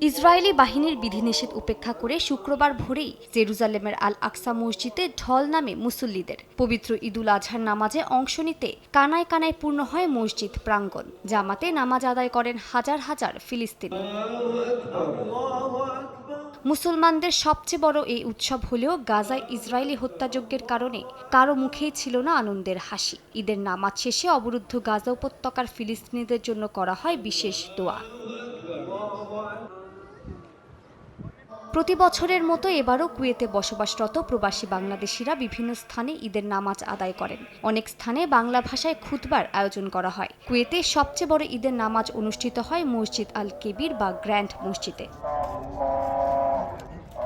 Israeli বাহিনীর বিধিনিষেধ উপেক্ষা করে শুক্রবার ভোরেই জেরুজালেমের আল আকসা মসজিদে ঢল নামে মুসল্লিদের। পবিত্র ঈদুল আজহার নামাজে অংশ নিতে কানায় কানায় পূর্ণ হয় মসজিদ প্রাঙ্গণ। জামাতে নামাজ আদায় করেন হাজার হাজার ফিলিস্তিনি। মুসলমানদের সবচেয়ে বড় এই উৎসব হলেও গাজায় ইসরায়েলি হত্যাযজ্ঞের কারণে কারও মুখেই ছিল না আনন্দের হাসি। ঈদের নামাজ শেষে অবরুদ্ধ গাজা উপত্যকার ফিলিস্তিনিদের জন্য করা হয় বিশেষ দোয়া। প্রতি বছরের মতো এবারও কুয়েতে বসবাসরত প্রবাসী বাংলাদেশিরা বিভিন্ন স্থানে ঈদের নামাজ আদায় করেন। অনেক স্থানে বাংলা ভাষায় খুতবার আয়োজন করা হয়। কুয়েতে সবচেয়ে বড় ঈদের নামাজ অনুষ্ঠিত হয় মসজিদ আল কেবির বা গ্র্যান্ড মসজিদে।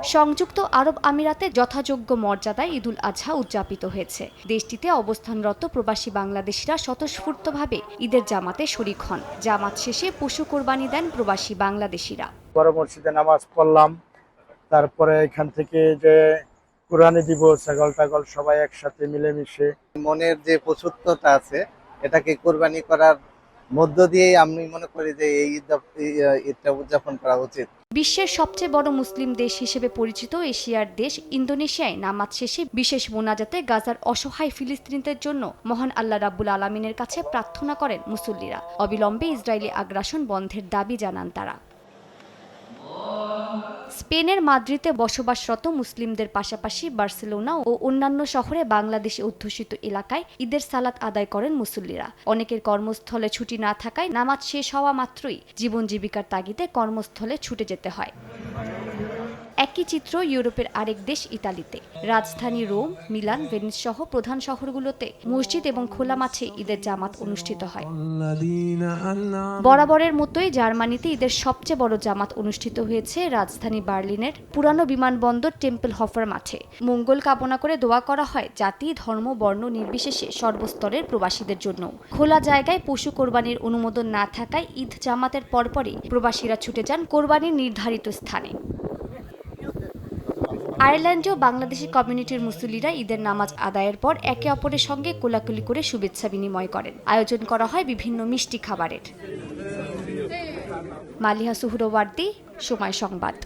সংযুক্ত আরব আমিরাতে যথাযোগ্য মর্যাদায় ঈদুল আজহা উদযাপিত হয়েছে। দেশটিতে অবস্থানরত প্রবাসী বাংলাদেশিরা স্বতঃস্ফূর্তভাবে ঈদের জামাতে শরিক হন। জামাত শেষে পশু কোরবানি দেন প্রবাসী বাংলাদেশিরা। বড় মসজিদে নামাজ পড়লাম। তারপরে এখান থেকে যে কোরআনে দিব ছাগল টাগল সবাই একসাথে মিলেমিশে। মনের যে পশুত্বটা আছে এটাকে কোরবানি করার মধ্য দিয়েই আমি মনে করি যে এই ঈদটা উদযাপন করা উচিত। বিশ্বের সবচেয়ে বড় মুসলিম দেশ হিসেবে পরিচিত এশিয়ার দেশ ইন্দোনেশিয়ায় নামাজ শেষে বিশেষ মোনাজাতে গাজার অসহায় ফিলিস্তিনিদের জন্য মহান আল্লাহ রাব্বুল আলমিনের কাছে প্রার্থনা করেন মুসল্লিরা। অবিলম্বে ইসরায়েলি আগ্রাসন বন্ধের দাবি জানান তারা। স্পেনের মাদ্রিদে বসবাসরত মুসলিমদের পাশাপাশি বার্সেলোনা ও অন্যান্য শহরে বাংলাদেশে অধ্যুষিত এলাকায় ঈদের সালাত আদায় করেন মুসল্লিরা। অনেকের কর্মস্থলে ছুটি না থাকায় নামাজ শেষ হওয়া মাত্রই জীবন জীবিকার তাগিদে কর্মস্থলে ছুটে যেতে হয়। একই চিত্র ইউরোপের আরেক দেশ ইতালিতে। রাজধানী রোম, মিলান, ভেনিস সহ প্রধান শহরগুলোতে মসজিদ এবং খোলা মাঠে ঈদের জামাত অনুষ্ঠিত হয়। বরাবরের মতোই জার্মানিতে ঈদের সবচেয়ে বড় জামাত অনুষ্ঠিত হয়েছে রাজধানী বার্লিনের পুরানো বিমানবন্দর টেম্পল হফার মাঠে। মঙ্গল কামনা করে দোয়া করা হয় জাতি, ধর্ম, বর্ণ নির্বিশেষে সর্বস্তরের প্রবাসীদের জন্য। খোলা জায়গায় পশু কোরবানির অনুমোদন না থাকায় ঈদ জামাতের পরপরই প্রবাসীরা ছুটে যান কোরবানির নির্ধারিত স্থানে। আয়ারল্যান্ডেও বাংলাদেশি কমিউনিটির মুসল্লিরা ঈদের নামাজ আদায়ের পর একে অপরের সঙ্গে কোলাকুলি করে শুভেচ্ছা বিনিময় করেন। আয়োজন করা হয় বিভিন্ন মিষ্টি খাবারের। মালিহা সুহরওয়ার্দি, সময় সংবাদ।